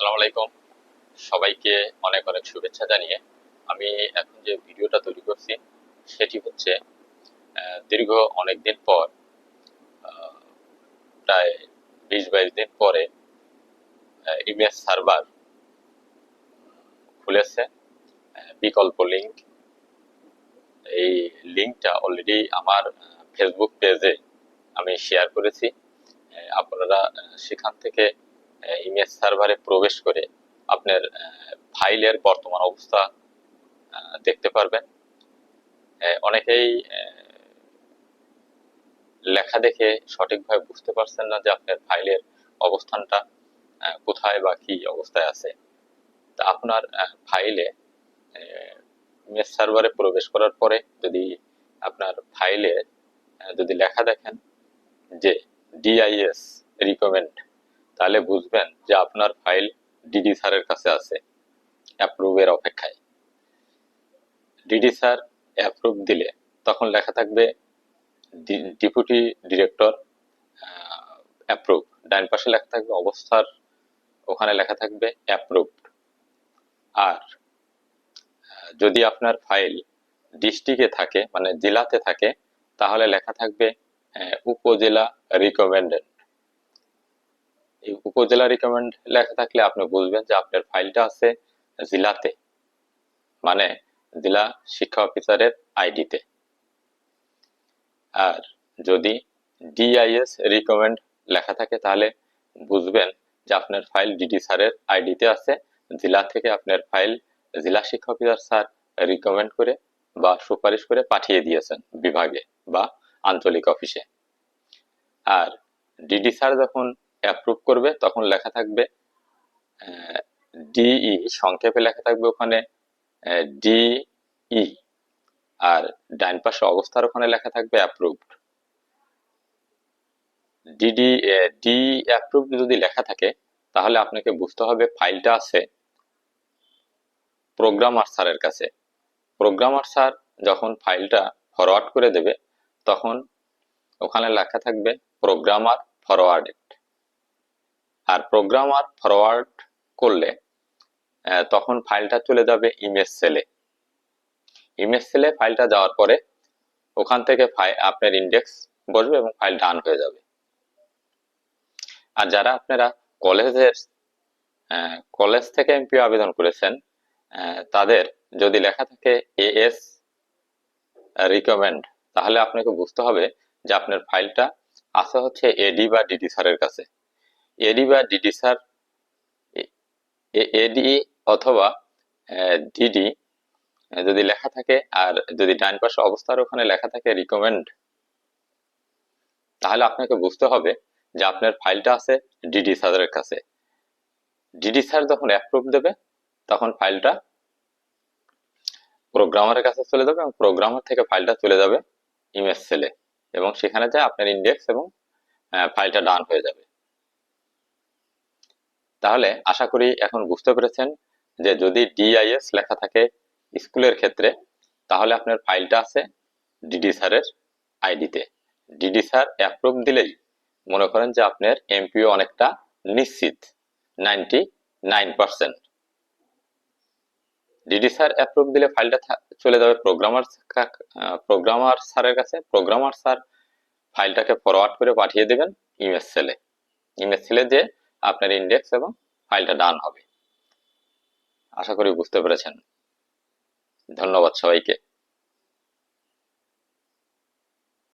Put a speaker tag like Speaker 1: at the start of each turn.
Speaker 1: আসসালামু আলাইকুম। সবাইকে অনেক অনেক শুভেচ্ছা জানিয়ে আমি এখন যে ভিডিওটা তৈরি করছি, সেটি হচ্ছে দীর্ঘ অনেক দিন পর প্রায় বিশ বাইশ দিন পরে ইমেজ সার্ভার খুলেছে বিকল্প লিঙ্ক এই লিঙ্কটা অলরেডি আমার ফেসবুক পেজে আমি শেয়ার করেছি। আপনারা সেখান থেকে ইমেজ সার্ভারে প্রবেশ করে আপনার ফাইলের বর্তমান অবস্থা দেখতে পারবেন। অনেকেই লেখা দেখে সঠিকভাবে বুঝতে পারছেন না যে আপনার ফাইলের অবস্থানটা কোথায় বা কি অবস্থায় আছে। তা আপনার ফাইলে ইমেজ সার্ভারে প্রবেশ করার পরে যদি আপনার ফাইলে যদি লেখা দেখেন যে ডিআইএস রিকমেন্ড তাহলে বুঝবেন যে আপনার ফাইল ডিডি স্যারের কাছে আছে অ্যাপ্রুভের অপেক্ষায়। ডিডি স্যার অ্যাপ্রুভ দিলে তখন লেখা থাকবে ডিপুটি ডিরেক্টর অ্যাপ্রুভ ডান পাশে লেখা থাকবে অবস্থার, ওখানে লেখা থাকবে অ্যাপ্রুভড আর যদি আপনার ফাইল ডিস্ট্রিক্টে থাকে মানে জেলাতে থাকে, তাহলে লেখা থাকবে উপজেলা রিকমেন্ডেড এই উপজেলা রিকমেন্ড লেখা থাকলে আপনি বুঝবেন যে আপনার ফাইলটা আছে জেলাতে মানে জেলা শিক্ষা অফিসারের আইডিতে। আর যদি ডিআইএস রিকমেন্ড লেখা থাকে, তাহলে বুঝবেন যে আপনার ফাইল ডিডি স্যারের আইডিতে আছে, জেলা থেকে আপনার ফাইল জেলা শিক্ষা অফিসার স্যার রিকমেন্ড করে বা সুপারিশ করে পাঠিয়ে দিয়েছেন বিভাগে বা আঞ্চলিক অফিসে। আর ডিডি স্যার যখন অ্যাপ্রুভ করবে, তখন লেখা থাকবে ডিই সংক্ষেপে লেখা থাকবে ওখানে ডিই আর ডান পাশে অবস্থার ওখানে লেখা থাকবে অ্যাপ্রুভড ডিডি ডি অ্যাপ্রুভড যদি লেখা থাকে, তাহলে আপনাকে বুঝতে হবে ফাইলটা আছে প্রোগ্রামার স্যারের কাছে। প্রোগ্রামার স্যার যখন ফাইলটা ফরওয়ার্ড করে দেবে, তখন ওখানে লেখা থাকবে প্রোগ্রামার ফরওয়ার্ডেড আর প্রোগ্রামার ফরওয়ার্ড করলে তখন ফাইলটা চলে যাবে ইমেজ সেলে ইমেজ সেলে ফাইলটা যাওয়ার পরে, ওখান থেকে আপনার ইন্ডেক্স বসবে এবং ফাইল ডান হয়ে যাবে। আর যারা আপনারা কলেজের কলেজ থেকে এমপি আবেদন করেছেন তাদের যদি লেখা থাকে এএস রিকমেন্ড তাহলে আপনাকে বুঝতে হবে যে আপনার ফাইলটা আছে হচ্ছে এডি বা ডিডি স্যারের কাছে। এডি বা ডিডি, স্যার? এডি অথবা ডিডি যদি লেখা থাকে আর যদি ডান পাশে অবস্থার ওখানে লেখা থাকে রিকমেন্ড তাহলে আপনাকে বুঝতে হবে যে আপনার ফাইলটা আছে ডিডি স্যারের কাছে। ডিডি স্যার যখন অ্যাপ্রুভ দেবে, তখন ফাইলটা প্রোগ্রামারের কাছে চলে যাবে এবং প্রোগ্রামার থেকে ফাইলটা চলে যাবে ইমেজ সেলে এবং সেখানে যায় আপনার ইন্ডেক্স এবং ফাইলটা ডান হয়ে যাবে। তাহলে আশা করি এখন বুঝতে পেরেছেন যে যদি ডিআইএস লেখা থাকে স্কুলের ক্ষেত্রে, তাহলে আপনার ফাইলটা আছে ডিডি স্যারের আইডিতে ডিডি স্যার অ্যাপ্রুভ দিলেই মনে করেন যে আপনার এমপিও অনেকটা নিশ্চিত ninety nine percent DD sir approve দিলে ফাইলটা চলে যাবে প্রোগ্রামার প্রোগ্রামার স্যারের কাছে। প্রোগ্রামার স্যার ফাইলটাকে ফরওয়ার্ড করে পাঠিয়ে দেবেন ইমেজ সেলে ইমেজ সেলে যে আপনার ইন্ডেক্স এবং ফাইলটা ডান হবে। আশা করি বুঝতে পেরেছেন। ধন্যবাদ সবাইকে।